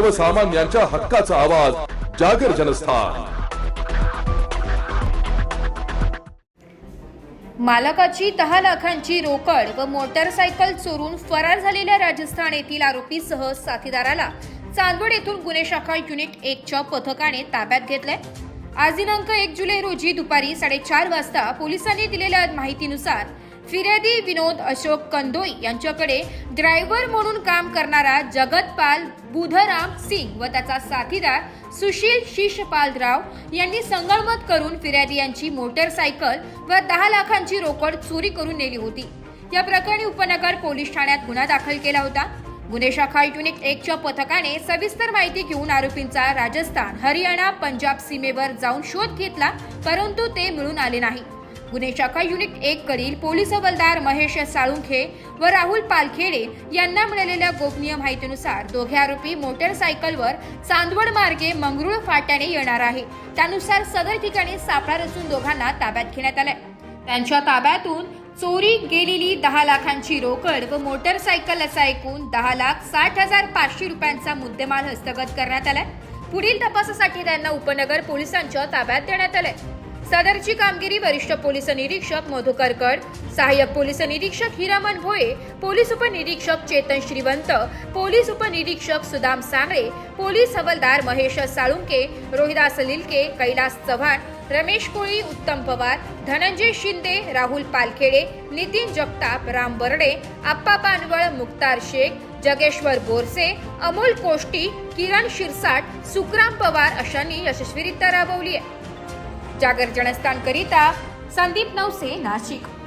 सर्वसामान्यांच्या हक्काचा आवाज जागर जनस्थान. मालकाची दहा लाखांची रोकड व मोटरसायकल चोरून फरार झालेल्या राजस्थान येथील आरोपीसह साथीदाराला चांदवड येथून गुन्हे शाखा युनिट एकच्या पथकाने ताब्यात घेतलंय. आज दिनांक एक जुलै रोजी दुपारी साडेचार वाजता पोलिसांनी दिलेल्या माहितीनुसार फिर्यादी विनोद अशोक कंदोई यांच्याकडे ड्रायव्हर म्हणून काम करणारा जगतपाल बुधराम सिंग व त्याचा साथीदार सुशील शिषपालराव यांनी संगणमत करून फिर्यादी यांची मोटरसायकल व दहा लाखांची रोकड चोरी करून नेली होती. या प्रकरणी उपनगर पोलीस ठाण्यात गुन्हा दाखल केला होता. गुन्हे शाखा युनिट एकच्या पथकाने सविस्तर माहिती घेऊन आरोपींचा राजस्थान हरियाणा पंजाब सीमेवर जाऊन शोध घेतला परंतु ते मिळून आले नाही. गुन्हे शाखा युनिट एक कडील पोलीस हवालदार महेश साळुंखे व राहुल पालखेडे यांना मिळालेल्या गोपनीय माहितीनुसार दोघे आरोपी मोटरसायकलवर चांदवड मार्गे मंगरुळ फाट्याने येणार आहे. त्यानुसार सदर ठिकाणी सापळा रचून दोघांना ताब्यात घेण्यात आलंय. त्यांच्या ताब्यातून चोरी गेलेली दहा लाखांची रोकड व मोटरसायकल असा एकूण दहा लाख साठ हजार पाचशे रुपयांचा मुद्देमाल हस्तगत करण्यात आलाय. पुढील तपासासाठी त्यांना उपनगर पोलिसांच्या ताब्यात देण्यात आलंय. सदरची कामगिरी वरिष्ठ पोलीस निरीक्षक मधुकर कड सहाय्यक पोलीस निरीक्षक हिरामन भोये पोलीस उपनिरीक्षक चेतन श्रीवंत पोलीस उपनिरीक्षक सुदाम सांगळे पोलीस हवालदार महेश साळुंके रोहिदास लिलके कैलास चव्हाण रमेश कोळी उत्तम पवार धनंजय शिंदे राहुल पालखेडे नितीन जगताप राम बर्डे आप्पा पानवळ मुक्तार शेख जगेश्वर बोरसे अमोल कोष्टी किरण शिरसाट सुखराम पवार अशांनी यशस्वीरित्या राबवली आहे. जागर करिता संदीप नवसे नाशिक।